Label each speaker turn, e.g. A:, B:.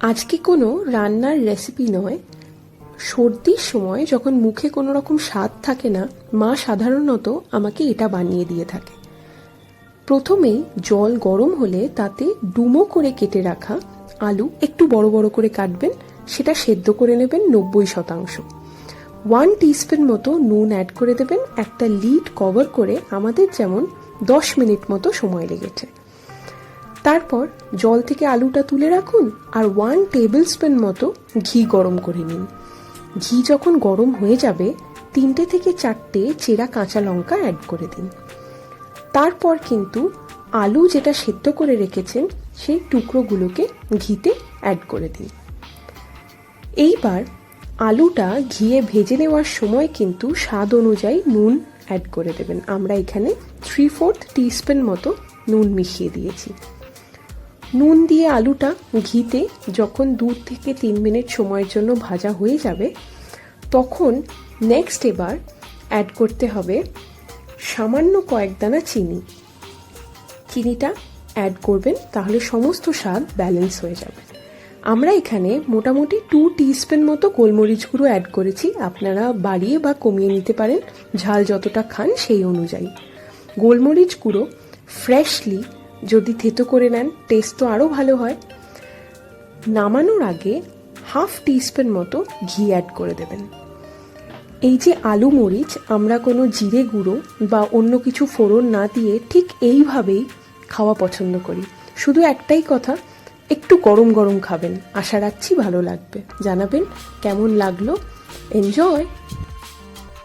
A: আজকে কোনো রান্নার রেসিপি নয়। সর্দির সময় যখন মুখে কোনো রকম স্বাদ থাকে না, মা সাধারণত আমাকে এটা বানিয়ে দিয়ে থাকে। প্রথমেই জল গরম হলে তাতে ডুমো করে কেটে রাখা আলু একটু বড় বড় করে কাটবেন, সেটা সেদ্ধ করে নেবেন নব্বই শতাংশ। ওয়ান টিস্পুন মতো নুন অ্যাড করে দেবেন, একটা লিড কভার করে আমাদের যেমন দশ মিনিট মতো সময় লেগেছে। তারপর জল থেকে আলুটা তুলে রাখুন আর ওয়ান টেবিল স্পুন মতো ঘি গরম করে নিন। ঘি যখন গরম হয়ে যাবে, তিনটে থেকে চারটে চেরা কাঁচা লঙ্কা অ্যাড করে দিন। তারপর কিন্তু আলু যেটা সেদ্ধ করে রেখেছেন, সেই টুকরোগুলোকে ঘিতে অ্যাড করে দিন। এইবার আলুটা ঘিয়ে ভেজে নেওয়ার সময় কিন্তু স্বাদ অনুযায়ী নুন অ্যাড করে দেবেন। আমরা এখানে থ্রি ফোর্থ টিস্পুন মতো নুন মিশিয়ে দিয়েছি। নুন দিয়ে আলুটা ঘিতে যখন দু থেকে তিন মিনিট সময়ের জন্য ভাজা হয়ে যাবে, তখন নেক্সট এবার অ্যাড করতে হবে সামান্য কয়েক দানা চিনি। চিনিটা অ্যাড করবেন, তাহলে সমস্ত স্বাদ ব্যালেন্স হয়ে যাবে। আমরা এখানে মোটামুটি টু টিস্পুন মতো গোলমরিচ গুঁড়ো অ্যাড করেছি। আপনারা বাড়িয়ে বা কমিয়ে নিতে পারেন, ঝাল যতটা খান সেই অনুযায়ী। গোলমরিচ গুঁড়ো ফ্রেশলি যদি থেতো করে নেন টেস্ট তো আরও ভালো হয়। নামানোর আগে হাফ টিস্পুন মতো ঘি অ্যাড করে দেবেন। এই যে আলু মরিচ, আমরা কোনো জিরে গুঁড়ো বা অন্য কিছু ফোড়ন না দিয়ে ঠিক এইভাবেই খাওয়া পছন্দ করি। শুধু একটাই কথা, একটু গরম গরম খাবেন। আশা রাখছি ভালো লাগবে। জানাবেন কেমন লাগল? এনজয়